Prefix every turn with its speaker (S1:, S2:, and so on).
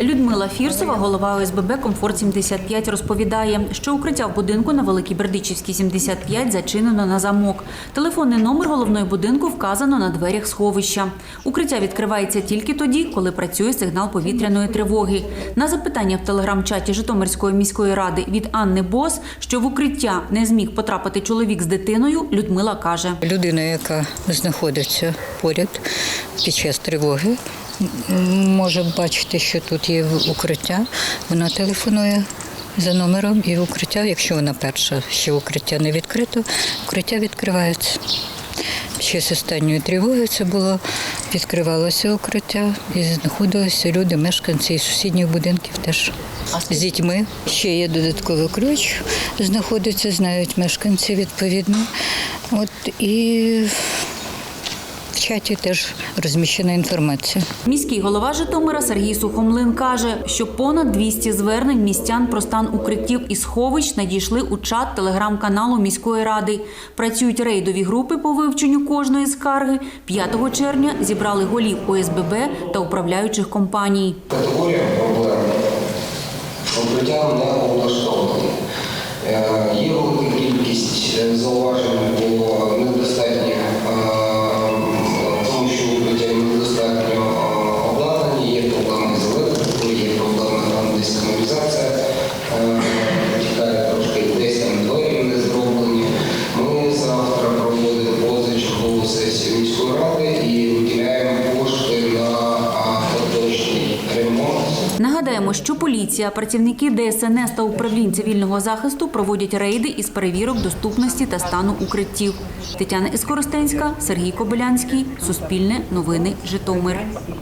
S1: Людмила Фірсова, голова ОСББ Комфорт 75 розповідає, що укриття в будинку на Великій Бердичівській 75 зачинено на замок. Телефонний номер головної будинку вказано на дверях сховища. Укриття відкривається тільки тоді, коли працює сигнал повітряної тривоги. На запитання в телеграм-чаті Житомирської міської ради від Анни Бос, що в укриття не зміг потрапити чоловік з дитиною, Людмила каже.
S2: Людина, яка знаходиться поряд під час тривоги, може бачити, що тут є укриття. Вона телефонує за номером і укриття, якщо вона перша, ще укриття не відкрито, укриття відкривається. Під час останньої тривоги це було, відкривалося укриття і знаходилися люди, мешканці із сусідніх будинків теж з дітьми. Ще є додатковий ключ, знаходиться, знають мешканці відповідно. От і чаті теж розміщена інформація.
S1: Міський голова Житомира Сергій Сухомлин каже, що понад 200 звернень містян про стан укриттів і сховищ надійшли у чат телеграм-каналу міської ради. Працюють рейдові групи по вивченню кожної скарги. 5 червня зібрали голів ОСББ та управляючих компаній.
S3: Категорія проблем укриття не облаштовані. Е, Є велика кількість е, зауважень
S1: Нагадаємо, що поліція, працівники ДСНС та управлінь цивільного захисту проводять рейди із перевірок доступності та стану укриттів. Тетяна Іскоростенська, Сергій Кобилянський, Суспільне, Новини, Житомир.